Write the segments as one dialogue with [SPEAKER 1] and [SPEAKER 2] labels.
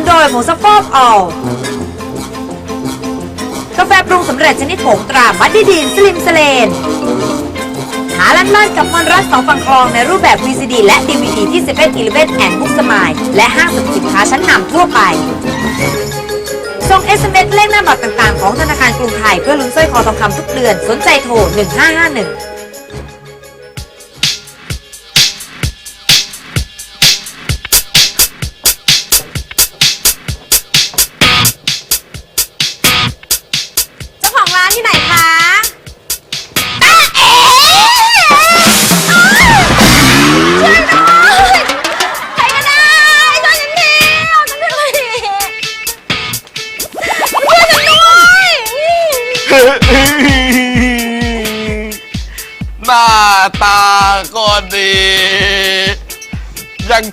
[SPEAKER 1] นโดยผงซักฟอกออลกาแฟปรุงสำเร็จชนิดผงตราบัดดีดีนสลิมสเลน หาล้านบ้านกับมอนรัสสองฝั่งคลองในรูปแบบ VCD และ DVD ที่7 e เ e ่ e อแอนด์บุ๊กสมายและห้างสรรพสินค้าชั้นนำทั่วไปส่ง SMS เลขหน้าบัตรต่างๆ ของธนาคารกรุงไทยเพื่อลุ้นสร้อยคอทองคำทุกเดือน สนใจโทร 1551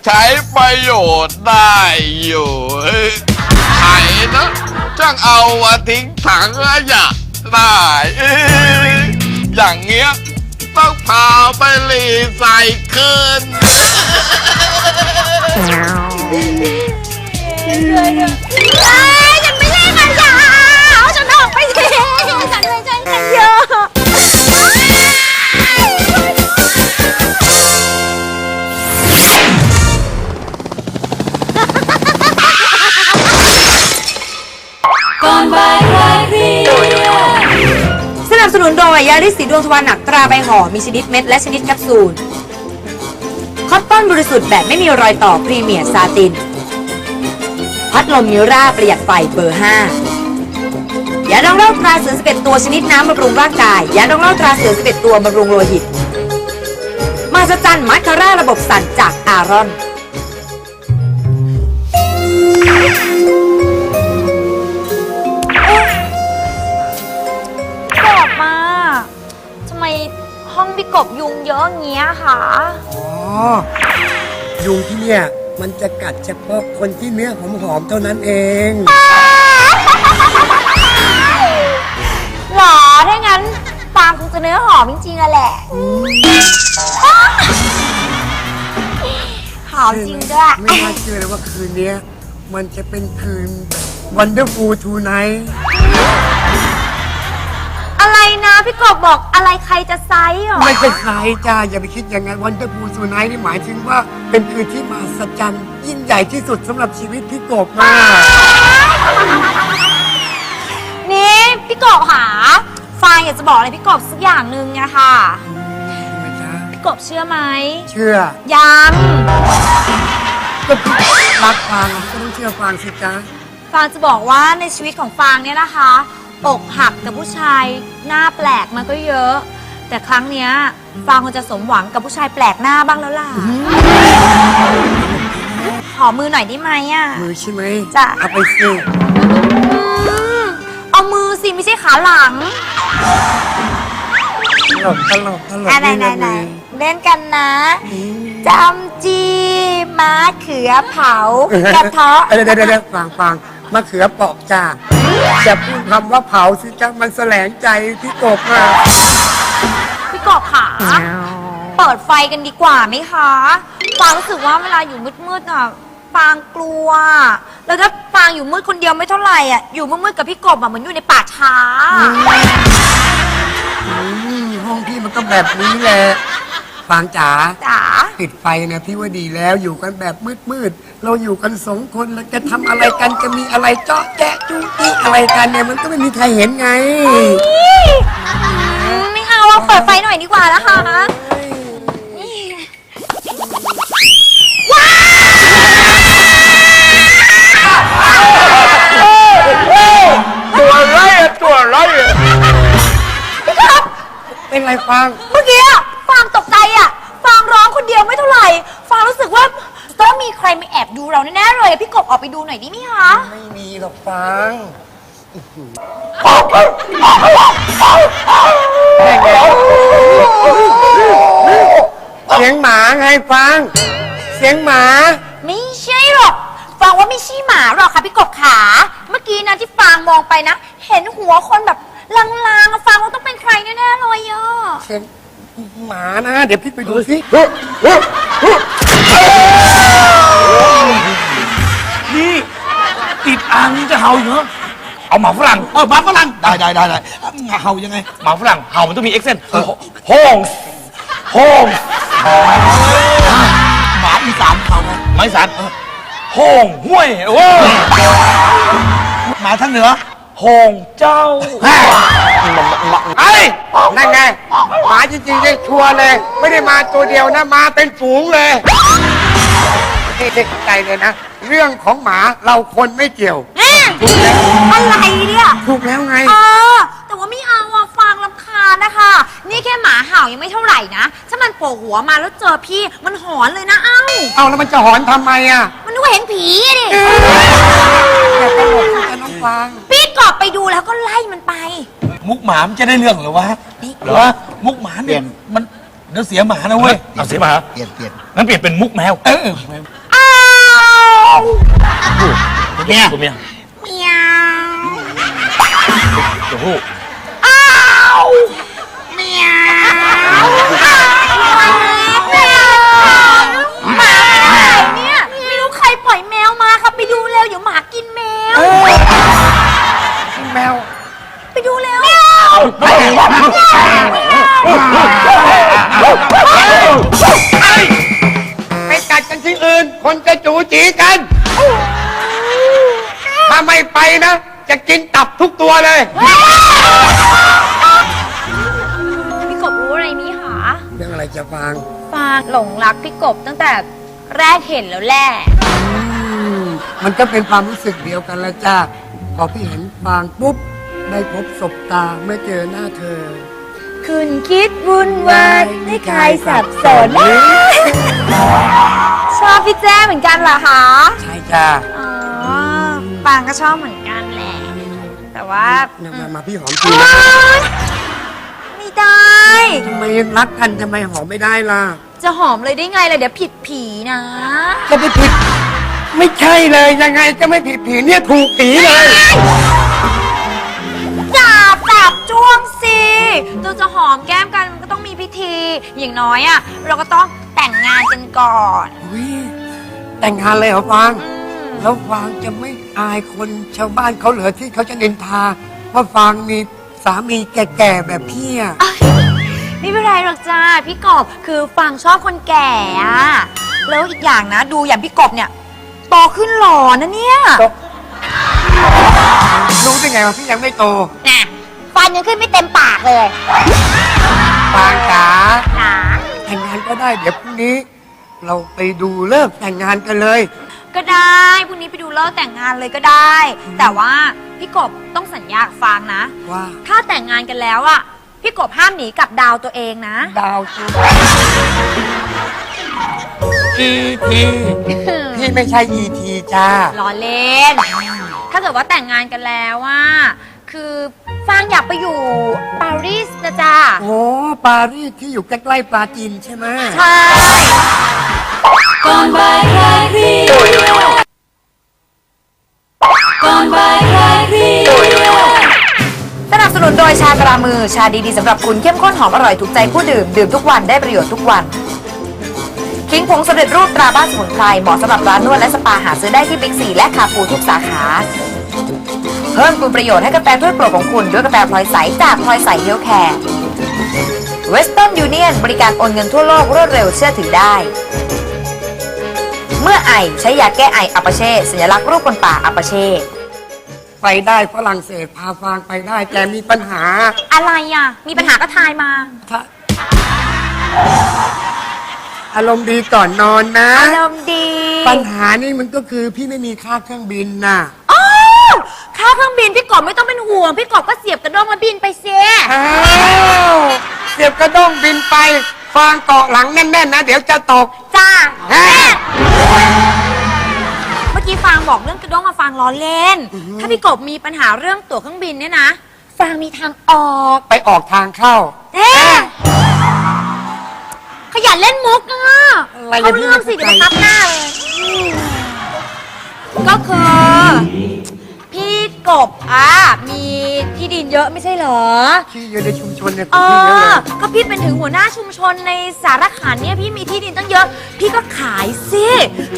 [SPEAKER 1] ใช้
[SPEAKER 2] ประโยชน์ได้อยู่ไอ้นะช่างเอามาทิ้งถังขยะได้ อย่างเงี้ยต้องพาไปรีไซเคิล
[SPEAKER 1] เอ้ยฉันไม่ใช่ขยะเอาฉันออกไปทีฉันไม่ใช่ขยะ
[SPEAKER 3] นับ
[SPEAKER 1] สนุนโดยยาริสสีดวงทวารหนักตราใบห่อมีชนิดเม็ดและชนิดแคปซูลคอตตอนบริสุทธิ์แบบไม่มีรอยต่อพรีเมียร์ซาติน พัดลมมิราประหยัดไฟเบอร์ 5 ยาดองเหล้าตราเสือ11 ตัวชนิดน้ำบำรุงร่างกาย ยาดองเหล้าตราเสือ11 ตัวบำรุงโลหิต มาสจันมัคคาร่าระบบสั่นจากอารอน
[SPEAKER 4] ห้องพี่กบยุงเยอะอย่างเงี้ยคะ
[SPEAKER 5] อ๋อ ยุงที่เนี่ยมันจะกัดเฉพาะคนที่เนื้อหอมๆเท่านั้นเอง
[SPEAKER 4] หรอถ้างั้นฟางคงจะเนื้อหอมจริงๆอะแหละ หอมจริงด้วย
[SPEAKER 5] ไม่น่าเชื่อเลยว่าคืนเนี้ยมันจะเป็นคืน Wonderful Tonight
[SPEAKER 4] อะไรนะ พี่กบบอกอะไรใครจะไซส์หรอ
[SPEAKER 5] ไม่เป็นไรจ้าอย่าไปคิดอย่างนั้น Wonderful Tonight นี่หมายถึงว่า เป็นคืนที่มหัศจรรย์ยิ่งใหญ่ที่สุดสำหรับชีวิตพี่กบมาก
[SPEAKER 4] นี่พี่กบหาฟางอยากจะบอกอะไรพี่กบสักอย่างหนึ่งอะค่ะ
[SPEAKER 5] ใช่ไหมจ๊ะ
[SPEAKER 4] พี่กบเชื่อไหม
[SPEAKER 5] เชื่อ
[SPEAKER 4] ยัง
[SPEAKER 5] ก็รักฟังก็ต้องเชื่อฟังสิจ๊ะ
[SPEAKER 4] ฟางจะบอกว่าในชีวิตของฟางเนี่ยนะคะ อกหักกับผู้ชายหน้าแปลกมันก็เยอะ แต่ครั้งเนี้ยฟางคงจะสมหวังกับผู้ชายแปลกหน้าบ้างแล้วล่ะขอมือหน่อยได้ไหมอะ
[SPEAKER 5] มือใช่ไหม
[SPEAKER 4] จ้ะ
[SPEAKER 5] เอาไปสิ
[SPEAKER 4] อืมเอามือสิไม่ใช่ขาหลัง
[SPEAKER 5] ตลกตลกตลก
[SPEAKER 4] อะไหนไหน
[SPEAKER 5] นี่ะ
[SPEAKER 4] ไหน
[SPEAKER 5] มือ
[SPEAKER 4] เล่นกันนะ จำจีม้าเขือเผากระเทาะ
[SPEAKER 5] เดี๋ยวเดี๋ยวเดี๋ยวฟังฟังมะเขือเปอกจ้า จะพูดคำว่าเผาสิจ้ามันแสลงใจพี่กบมาก
[SPEAKER 4] พี่กอบขาเปิดไฟกันดีกว่าไหมคะฟางรู้สึกว่าเวลาอยู่มืดๆอะฟางกลัว แล้วถ้าฟางอยู่มืดคนเดียวไม่เท่าไหร่อะอยู่มืดๆกับพี่กบอะเหมือนอยู่ในป่าช้า
[SPEAKER 5] อืมห้องพี่มันก็แบบนี้แหละ ฟางจ๋า
[SPEAKER 4] จ๋า
[SPEAKER 5] ปิดไฟนะพี่ว่าดีแล้วอยู่กันแบบมืดมืดเราอยู่กันสองคนแล้วจะทำอะไรกันจะมีอะไรเจาะแกะจุ๊จี้อะไรกันเนี่ยมันก็ไม่มีใครเห็นไง
[SPEAKER 4] ไม่เอาอะเปิดไฟหน่อยดีกว่านะคะ
[SPEAKER 2] ตัวไรอะตัว
[SPEAKER 5] ไร
[SPEAKER 4] อะเป็นไรฟางเมื่อกี้อะ อะพี่กบออกไปดูหน่อยได้ไหมคะ
[SPEAKER 5] ไม่มีหรอกฟังเสียงหมาไงฟัง เสียงหมา
[SPEAKER 4] ไม่ใช่หรอกฟางว่าไม่ใช่หมาหรอกค่ะพี่กบขา เมื่อกี้นะที่ฟางมองไปนะ เห็นหัวคนแบบลางๆอะฟางว่าต้องเป็นใครแน่ๆเลยอะ
[SPEAKER 5] เสียงหมานะ เดี๋ยวพี่ไปดูสิ
[SPEAKER 6] งนี่จะเห่าอีกเหรอเอาหมาฝรั่งเออหมาฝรั่งได้ได้ได้ได้เห่ายังไงหมาฝรั่งเห่ามันต้องมีเอ็กเซนโฮงโฮงหมาอีสานเห่าไงหมาอีสานโฮงห้วยโอ้หมาทางเหนือโฮงเจ้า
[SPEAKER 5] ไอ้นั่นไงหมาจริงๆได้ชัวร์เลย ไม่ได้มาตัวเดียวนะมาเป็นฝูงเลยนี่เด็กใจเลยนะ เรื่องของหมาเราคนไม่เกี่ยว
[SPEAKER 4] แม่อะไรเนี่ย
[SPEAKER 5] ถูกแล้วไง
[SPEAKER 4] เออ แต่ว่าไม่เอาอะฟางลำคาญนะคะ นี่แค่หมาเห่ายังไม่เท่าไหร่นะ ถ้ามันโผล่หัวมาแล้วเจอพี่มันหอนเลยนะเอ้า
[SPEAKER 5] เอาแล้วมันจะหอนทำไมอะ
[SPEAKER 4] มันนึกว่าเห็นผีอะดิ
[SPEAKER 5] อย่าตลกสิจะน้องฟัง
[SPEAKER 4] พี่กอบไปดูแล้วก็ไล่มันไป
[SPEAKER 6] มุกหมามันจะได้เรื่องเหรอวะเหรอมุกหมาเนี่ยมันเดี๋ยวเสียหมานะเว้ยเอาเสียหมาเปลี่ยนเปลี่ยนงั้นเปลี่ยนเป็นมุกแมวเออ
[SPEAKER 4] อ้าว
[SPEAKER 6] ตัวเมียตัวเนะ
[SPEAKER 5] จะกินตับทุกตัวเลย
[SPEAKER 4] พี่กบรู้อะไรมีหา
[SPEAKER 5] เรื่องอะไรจะฟัง
[SPEAKER 4] ฟางหลงรักพี่กบตั้งแต่แรกเห็นแล้วแหละ
[SPEAKER 5] มันก็เป็นความรู้สึกเดียวกันละจ้าพอพี่เห็นฟางปุ๊บ ได้พบศบตาเมื่อเจอหน้าเธอ
[SPEAKER 4] คุณคิดวุ่นวายให้ใครสับสน ชอบพี่แจ้เหมือนกันเหรอคะ
[SPEAKER 5] ใช่จ้า
[SPEAKER 4] อ๋อปางก็ชอบเหมือนกันแหละแต่ ว่า
[SPEAKER 5] เนี่ยมามาพี่หอมทีนะ
[SPEAKER 4] ไม่ได้
[SPEAKER 5] ทำไมรักกันทำไมหอมไม่ได้ล่ะ
[SPEAKER 4] จะหอมเลยได้ไงล่ะเดี๋ยวผิดผีนะ
[SPEAKER 5] จะไปผิด ไม่ใช่เลยยังไงก็ไม่ผิดผีเนี่ยถูกผีเลย
[SPEAKER 4] จับจับจ้วงสิเราจะหอมแก้มกันมันก็ต้องมีพิธี อย่างน้อยอะ่ะ เราก็ต้องแต่งงานกันก่อน
[SPEAKER 5] อุ๊ยแต่งงานเลยเหรอฟาง แล้วฟางจะไม่อายคนชาวบ้านเขาเหรอที่เขาจะนินทาว่าฟางมีสามีแก่ๆแบบพี่อะ
[SPEAKER 4] ไม่เป็นไรหรอกจ้าพี่กบคือฟังชอบคนแก่อะแล้วอีกอย่างนะ ดูอย่างพี่กบเนี่ยโตขึ้นหล่อนะเนี่ย
[SPEAKER 5] รู้ได้ไงว่าพี่ยังไม่โต
[SPEAKER 4] น่ะฟันยังขึ้นไม่เต็มปากเลย
[SPEAKER 5] ฟางจ๋า
[SPEAKER 4] หนา
[SPEAKER 5] แต่งงานก็ได้เดี๋ยวพรุ่งนี้ เราไปดูเลิกษ์แต่งงานกันเลย
[SPEAKER 4] ก็ได้พรุ่งนี้ไปดูเลิกแต่งงานเลยก็ได้ แต่ว่าพี่กบต้องสัญญากับฟางนะ
[SPEAKER 5] ว่า
[SPEAKER 4] ถ้าแต่งงานกันแล้วอะพี่กบห้ามหนีกลับดาวตัวเองนะ
[SPEAKER 5] ดาวจูอีทีพี่ไม่ใช่อีทีจ้า
[SPEAKER 4] ล้อเล่น ถ้าเกิดว่าแต่งงานกันแล้วว่า คือฟางอยากไปอยู่ปารีสนะจ๊ะ
[SPEAKER 5] โอ้ ปารีสที่อยู่ใกล้ๆปลาจีนใช่ไหม
[SPEAKER 4] ใช่
[SPEAKER 3] ก่อนบ่ายคลายเครียดก่อนบ่ายคลายเครียด
[SPEAKER 1] สนับสนุนโดยชากรามือชาดีๆสำหรับคุณเข้มข้นหอมอร่อยถูกใจผู้ดื่ม ดื่มทุกวันได้ประโยชน์ทุกวัน คิงผงสำเร็จรูปตราบ้านสมุนไพรเหมาะสำหรับร้านนวดและสปาหาซื้อได้ที่บิ๊กซีและคาฟูทุกสาขา เพิ่มคุณประโยชน์ให้กาแฟถ้วยโปรดของคุณด้วยกาแฟพลอยใสจากพลอยใสเฮลแคร์เวสเทิร์นยูเนียนบริการโอนเงินทั่วโลกรวดเร็วเชื่อถือได้ มื่อไอใช้ยาแก้ไออัปาเช่ สัญลักษณ์รูปคนป่าอัปาเช่
[SPEAKER 5] ไปได้ฝรั่งเศสพาฟางไปได้ แต่มีปัญหา
[SPEAKER 4] อะไรอะ มีปัญหาก็ทายมา
[SPEAKER 5] ถ้าอารมณ์ดีก่อนนอนนะ
[SPEAKER 4] อารมณ์ดี
[SPEAKER 5] ปัญหานี่มันก็คือพี่ไม่มีค่าเครื่องบินน่ะ
[SPEAKER 4] อ้าวค่าเครื่องบินพี่กบไม่ต้องเป็นห่วง พี่กบก็เสียบกระด้งแล้วบินไปเสีย
[SPEAKER 5] อ้าวเสียบกระด้งบินไป ฟางเกาะหลังแน่นๆนะ เดี๋ยวจะตก
[SPEAKER 4] จ้า
[SPEAKER 5] แฮ่
[SPEAKER 4] เมื่อกี้ฟางบอกเรื่องกระด้งมาฟางล้อเล่น ถ้าพี่กบมีปัญหาเรื่องตั๋วเครื่องบินเนี่ยนะฟางมีทางออก
[SPEAKER 5] ไปออกทางเข้า
[SPEAKER 4] เอ๊ะขยันเล่นมุกอะ
[SPEAKER 5] อะไร
[SPEAKER 4] เขา
[SPEAKER 5] เนี่ยพี่
[SPEAKER 4] เรื่องสิ
[SPEAKER 5] ไม่
[SPEAKER 4] เดี๋ยว
[SPEAKER 5] เข้าใจ
[SPEAKER 4] มาทับหน้าเลยอืมก็คือพี่ กบอะมีที่ดินเยอะไม่ใช่เหรอ
[SPEAKER 5] ที่อยู่ในชุมชนเนี่ย
[SPEAKER 4] เอ
[SPEAKER 5] ที่เยอะ
[SPEAKER 4] อ
[SPEAKER 5] เลย
[SPEAKER 4] ก็พี่เป็นถึงหัวหน้าชุมชนในสารขันเนี่ยพี่มีที่ดินตั้งเยอะ พี่ก็ขายสิ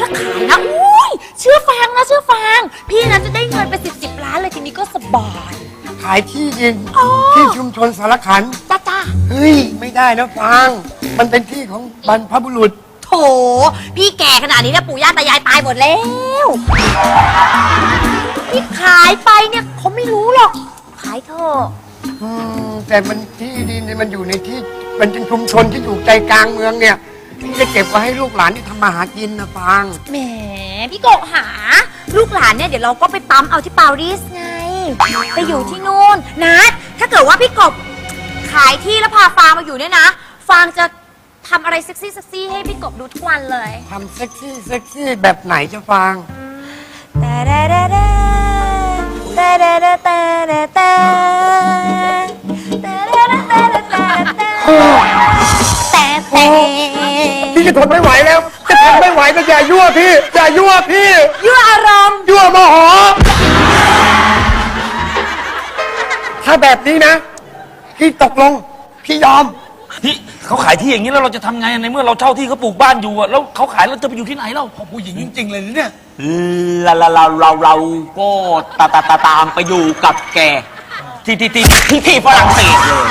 [SPEAKER 4] ถ้าขายนะอุ้ยเชื่อฟังนะเชื่อฟัง พี่นะจะได้เงินไปสิบสิบล้านเลยทีนี้ก็สบาย
[SPEAKER 5] ขายที่ดิน
[SPEAKER 4] อ๋อ
[SPEAKER 5] ที่ชุมชนสารขัน
[SPEAKER 4] จ้าจ้า
[SPEAKER 5] เฮ้ย ไม่ได้นะฟาง มันเป็นที่ของบรรพบุรุษ
[SPEAKER 4] โถ พี่แก่ขนาดนี้นะปู่ย่าตายายตายหมดแล้ว พี่ขายไปเนี่ยเขาไม่รู้หรอก ขายเถอะ
[SPEAKER 5] อืมแต่มันที่ดินเนี่ยมันอยู่ในที่มันเป็นชุมชนที่อยู่ใจกลางเมืองเนี่ยพี่จะเก็บไว้ให้ลูกหลานที่ทำมาหากินนะฟาง
[SPEAKER 4] แหมพี่โกะหา ลูกหลานเนี่ยเดี๋ยวเราก็ไปปั๊มเอาที่ปารีสไง ไปอยู่ที่นู่นนะถ้าเกิดว่าพี่กบขายที่แล้วพาฟางมาอยู่เนี่ยนะ ฟางจะทำอะไรเซ็กซี่เซ็กซี่ให้พี่กบดูทุกวันเลย
[SPEAKER 5] ทำเซ็กซี่เซ็กซี่แบบไหนจะฟาง
[SPEAKER 4] แต่แต่แต่แต่แต่แต่แต่แต่แต่แต่แต่แต่
[SPEAKER 5] พี่จะทนไม่ไหวแล้ว จะทนไม่ไหวก็อย่ายั่วพี่อย่ายั่วพี่
[SPEAKER 4] ยั่วอารมณ์
[SPEAKER 5] ยั่วโมโห ถ้าแบบนี้นะ พี่ตกลง พี่ยอม
[SPEAKER 6] พี่ เขาขายที่อย่างนี้แล้วเราจะทำไงในเมื่อเราเช่าที่เขาปลูกบ้านอยู่อะแล้วเขาขายเราจะไปอยู่ที่ไหนเล่า
[SPEAKER 5] ผู้หญิงจริง ๆ เลยเนี่ย
[SPEAKER 7] เราเราเราเราเราก็ตาตาตาตามไปอยู่กับแกที่ที่ที่ที่ที่ฝรั่งเศสเลย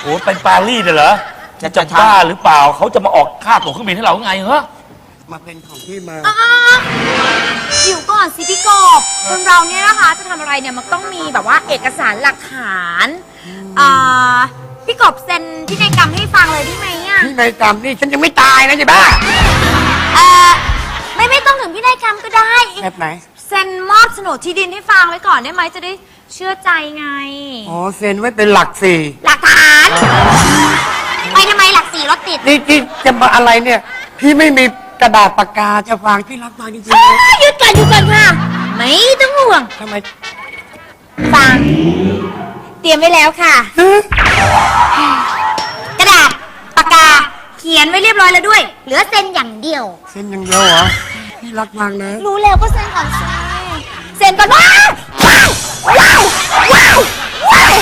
[SPEAKER 6] โอ้ไปปารีสเลยเหรอ
[SPEAKER 7] จะ
[SPEAKER 6] จะ
[SPEAKER 7] จะ
[SPEAKER 6] บ้าหรือเปล่าเขาจะมาออกค่าตั๋วเครื่องบินให้เราไงเหรอ
[SPEAKER 5] มาเป็นของพี่มา
[SPEAKER 4] อยู่ก่อนสิพี่กบคนเราเนี่ยนะคะจะทำอะไรเนี่ยมันต้องมีแบบว่าเอกสารหลักฐานอ่าพี่กบเซ็น พินัยกรรมให้ฟังเลยได้ไหมอะ
[SPEAKER 5] พี่นายกรรมนี่ฉันยังไม่ตายนะจ๊บ้า
[SPEAKER 4] เออไม่ไม่ต้องถึงพินัยกรรมก็ได้
[SPEAKER 5] แบบไหน
[SPEAKER 4] เซ็นมอบโฉนดที่ดินให้ฟังไว้ก่อนได้ไหมจะได้เชื่อใจไง
[SPEAKER 5] อ๋อเซ็นไว้เป็นหลักสี่
[SPEAKER 4] หลักฐาน ไปทำไมหลักสี่รถติด
[SPEAKER 5] นี่ที่จะมาอะไรเนี่ย พี่ไม่มีกระดาษปากกาจะฟังพี่รับมาจริงๆ
[SPEAKER 4] อ้า
[SPEAKER 5] นะ
[SPEAKER 4] หยุดก่อนหยุดก่อนค่ะ ไม่ต้องห่วง
[SPEAKER 5] ทำไม
[SPEAKER 4] ฟัง เตรียมไว้แล้วค่ะก ขียนไว้เรียบร้อยแล้วด้วย เหลือเซ็นอย่างเดียว
[SPEAKER 5] เซ็นอย่างเดียวเหรอพี่รักมากนะ
[SPEAKER 4] รู้แล้วก็เซ็นก่อนสิเซ็นก่อนว้าวว้าวว้าวว้าวว้าว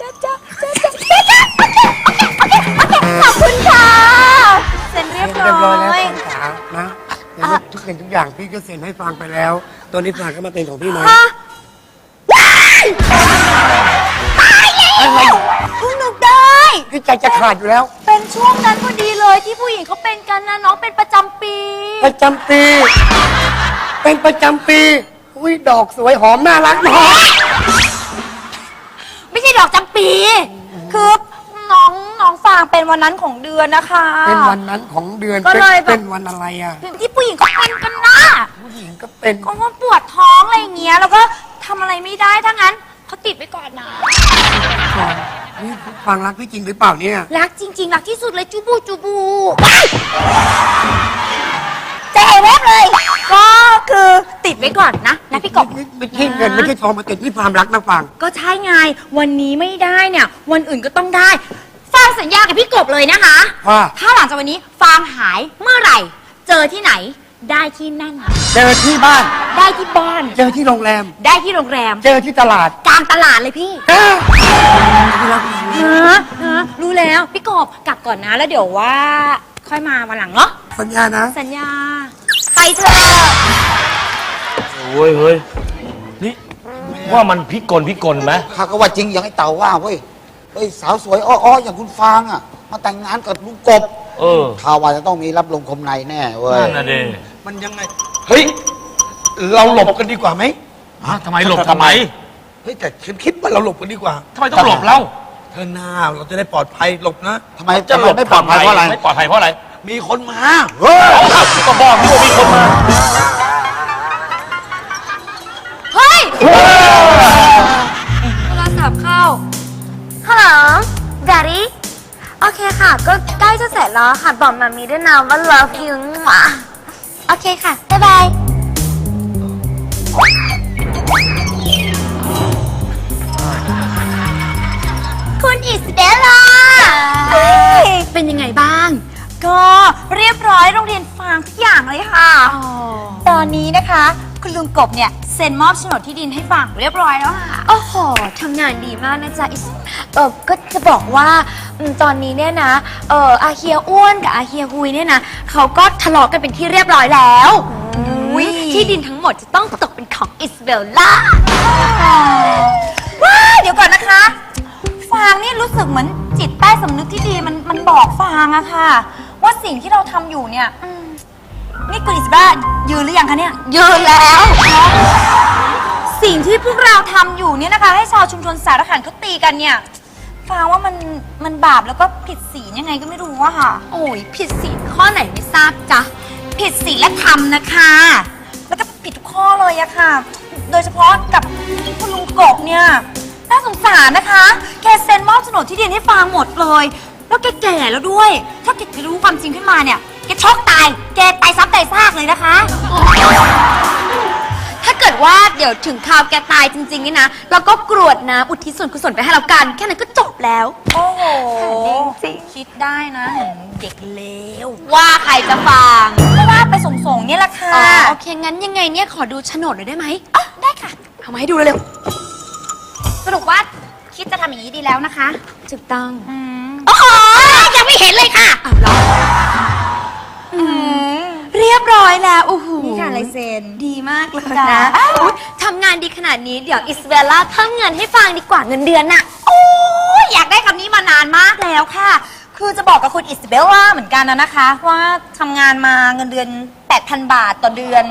[SPEAKER 4] จ๊ะจ๊ะจ๊ะจ๊ะจ๊ะจ๊ะโอเคโอเคโอเคโอเคขอบคุณค่ะ เซ็นเรียบ
[SPEAKER 5] เรียบ
[SPEAKER 4] ร้
[SPEAKER 5] ร้
[SPEAKER 4] อ
[SPEAKER 5] อยแล้ว
[SPEAKER 4] ย
[SPEAKER 5] ฟังจ๋านะเดี๋ยวทุกสิ่งทุกอย่างพี่ก็เซ็นให้ฟังไปแล้ว ตัวนี้ฟังก็มาเป็นของพี่นะ
[SPEAKER 4] ฮะ พี่
[SPEAKER 5] ใจจะขาดอยู่แล้ว
[SPEAKER 4] เป็นช่วงนั้นพอดีเลยที่ผู้หญิงเขาเป็นกันนะน้องเป็นประจำปี
[SPEAKER 5] ประจำปี เป็นประจำปีอุ้ยดอกสวยหอมน่ารักหอม
[SPEAKER 4] ไม่ใช่ดอกจำปี คือน้องน้องฟางเป็นวันนั้นของเดือนนะคะ
[SPEAKER 5] เป็นวันนั้นของเดือน
[SPEAKER 4] ก็เลยแบบ
[SPEAKER 5] เป็นวันอะไรอะ
[SPEAKER 4] ที่ผู้หญิงเขาเป็นกันนะ
[SPEAKER 5] ผู้หญิงก็เป็น
[SPEAKER 4] ก็ว่าปวดท้องอะไรอย่างเงี้ย แล้วก็ทำอะไรไม่ได้ถ้างั้นเขาติดไว้ก่อนนะ
[SPEAKER 5] นี่ ฟังรักพี่จริงหรือเปล่าเนี่ย
[SPEAKER 4] รักจริง ๆ รักที่สุดเลยจูบูจูบูว้ายใจหายแวบเลย ก็คือติดไว้ก่อนนะนะพี่กบ
[SPEAKER 5] ไม่ไม่ใช่เงินไม่ใช่ทองมาติดนี่ความรักนะฟัง
[SPEAKER 4] ก็ใช่ไง วันนี้ไม่ได้เนี่ย วันอื่นก็ต้องได้ฟางสัญญากับพี่กบเลยนะคะ
[SPEAKER 5] ว่า
[SPEAKER 4] ถ้าหลังจากวันนี้ฟางหายเมื่อไหร่ เจอที่ไหน ได้ที่นั่น
[SPEAKER 5] เจอที่บ้าน
[SPEAKER 4] ได้ที่บ้าน
[SPEAKER 5] เจอที่โรงแรม
[SPEAKER 4] ได้ที่โรงแรม
[SPEAKER 5] เจอที่ตลาด
[SPEAKER 4] กลางตลาดเลยพี่
[SPEAKER 5] ฮะ
[SPEAKER 4] นะนะรู้แล้วพี่กบกลับก่อนนะแล้วเดี๋ยวว่า ค่อยมาวันหลังเนาะ
[SPEAKER 5] สัญญานะ
[SPEAKER 4] สัญญา ไปเถอะ
[SPEAKER 6] โอ้ยเฮ้ยนี่ว่ามันพิกลพิกลไหม
[SPEAKER 8] ข้าก็ว่าจริงอย่างไอ้เต่าว่าเว้ย เฮ้ยสาวสวยอ้อๆอย่างคุณฟางอะ มาแต่งงานกับลุงกบ
[SPEAKER 6] เออ
[SPEAKER 8] ข่าวว่าจะต้องมีรับลงคมในแน่เว้ย
[SPEAKER 6] นั่นน่ะเด้
[SPEAKER 5] มันยังไง เฮ้ย เราหลบกันดีกว่าไหม
[SPEAKER 6] ฮะทำไมหลบทำไม
[SPEAKER 5] เฮ้ยแต่ฉันคิดว่าเราหลบกันดีกว่า
[SPEAKER 6] ทำไมต้องหลบเล่า
[SPEAKER 5] เธอหน้าเราจะได้ปลอดภัยหลบนะ
[SPEAKER 8] ทำไม
[SPEAKER 6] จะหลบ
[SPEAKER 8] ไม่ปลอดภัยเพราะอะไร
[SPEAKER 6] ไม่ปลอดภัยเพราะอะไร
[SPEAKER 5] มีคนมา
[SPEAKER 8] เฮ้ย
[SPEAKER 6] เอาก็บอกที่ว่ามีคนมา
[SPEAKER 4] เฮ้ย ก็ใกล้จะเสร็จแล้วค่ะ บอกมามีด้วยนะว่า love you ว่ะโอเคค่ะ บ๊ายบาย คุณอิสเบลล่า
[SPEAKER 3] เป็นยังไงบ้าง
[SPEAKER 4] ก็เรียบร้อยโรงเรียนฟางทุกอย่างเลยค่ะ ตอนนี้นะคะ คุณลุงกบเนี่ย เซ็นมอบโฉนดที่ดินให้ฟางเรียบร้อยแล้วค่ะ
[SPEAKER 3] โอ้โหทำงานดีมากนะจ๊ะอิส เออก็จะบอกว่าอืมตอนนี้เนี่ยนะเอออาเฮียอ้วนกับอาเฮียฮุยเนี่ยนะเขาก็ทะเลาะกันเป็นที่เรียบร้อยแล้ว
[SPEAKER 4] อุ๊ย
[SPEAKER 3] ที่ดินทั้งหมดจะต้องตกเป็นของอิสเบลล่า
[SPEAKER 4] ว้ายเดี๋ยวก่อนนะคะ ฟางนี่รู้สึกเหมือนจิตใต้สำนึกที่ดีมันมันบอกฟางอะค่ะ ว่าสิ่งที่เราทำอยู่เนี่ยอืมนี่คุณอิสบ้ายืนหรือยังคะเนี่ย
[SPEAKER 3] ยืนแล้ว
[SPEAKER 4] สิ่งที่พวกเราทำอยู่เนี่ยนะคะ ให้ชาวชุมชนสารขันเขาตีกันเนี่ย ฟางว่ามันมันบาปแล้วก็ผิดศีลยังไงก็ไม่รู้อะค่ะ
[SPEAKER 3] โอ้ยผิดศีลข้อไหนไม่ทราบจ๊ะ
[SPEAKER 4] ผิดศีลธรรมนะคะ แล้วก็ผิดทุกข้อเลยอะค่ะ โดยเฉพาะกับคุณลุงกบเนี่ยน่าสงสารนะคะ แกเซ็นมอบโฉนดที่ดินให้ฟางหมดเลย แล้วแกแก่แล้วด้วย ถ้าแกจะรู้ความจริงขึ้นมาเนี่ยแกช็อกตาย แกตายซ้ำตายซากเลยนะคะ
[SPEAKER 3] ถ้าเกิ ดว่าเดี๋ยวถึงคราวแกตายจริง ๆ นี่นะเราก็กรวดน้ำอุทิศส่วนกุศลไปให้เรากัน แค่นั้นก็จบแล้ว
[SPEAKER 4] โอ้โห
[SPEAKER 3] จริง
[SPEAKER 4] คิดได้นะเด็กเลว
[SPEAKER 3] ว่าใครจะฟัง
[SPEAKER 4] ก็ว่าไปส่งๆเนี่ยแหละค่ะ
[SPEAKER 3] อ๋อโอเค งั้นยังไงเนี่ยขอดูโฉนดหน่อยได้ไหมอ๋อได้ค่ะ เอามาให้ดูเร็ว
[SPEAKER 4] สรุปว่าคิดจะทำอย่างนี้ดีแล้วนะคะ
[SPEAKER 3] ๆถูกต้อง
[SPEAKER 4] โอ้โหยังไม่เห็นเลยค่ะ
[SPEAKER 3] อ้าวเหรอเรียบร้อยแล้วโอ้โห
[SPEAKER 4] นี่ค่ะลายเซ็น
[SPEAKER 3] ดีมากเลย
[SPEAKER 4] จ้ะ
[SPEAKER 3] นะอุ๊ยทำงานดีขนาดนี้เดี๋ยวอิสเบลล่าเพิ่มเงินให้ฟังดีกว่าเงินเดือนน่ะ
[SPEAKER 4] โอ้ยอยากได้คำนี้มานานมากแล้วค่ะ คือจะบอกกับคุณอิสเบลว่าเหมือนกันนะนะคะ ว่าทำงานมาเงินเดือน 8,000 บาทต่อเดือน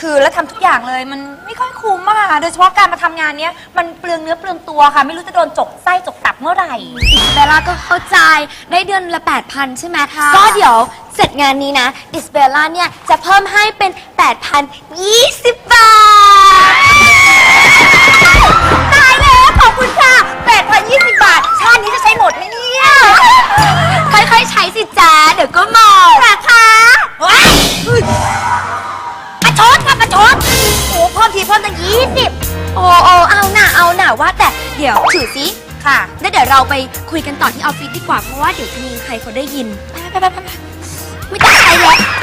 [SPEAKER 4] คือแล้วทำทุกอย่างเลยมันไม่ค่อยคุ้มอะค่ะโดยเฉพาะการมาทำงานเนี้ยมันเปลืองเนื้อเปลืองตัวค่ะ ไม่รู้จะโดนจกไส้จกตับเมื่อไหร่
[SPEAKER 3] อิสเบลล่าก็เข้าใจได้เดือนละ 8,000 ใช่ไหม
[SPEAKER 4] ค่ะ
[SPEAKER 3] ก็เดี๋ยว เสร็จงานนี้นะอิสเบลล่าเนี่ยจะเพิ่มให้เป็น 8,020 บาท
[SPEAKER 4] ตายแล้วขอบคุณค่ะ 8,020 บาท ชาตินี้จะใช้หมดไหมเนี่ย
[SPEAKER 3] ค่อยๆ ใช้สิจ้าเดี๋ยวก็หมด
[SPEAKER 4] ราคาว้ายประชดค่ะประชดโอ้เพิ่มทีเพิ่มตั้งยี่สิบ
[SPEAKER 3] โอ้โอ้เอาหน่าเอาหน่าว่าแต่เดี๋ยวถือสิ
[SPEAKER 4] ค่ะ
[SPEAKER 3] แล้วเดี๋ยวเราไปคุยกันต่อที่ออฟฟิศดีกว่า เพราะว่าเดี๋ยวจะมีใครเขาได้ยิน ไปไปไปไปไป ไ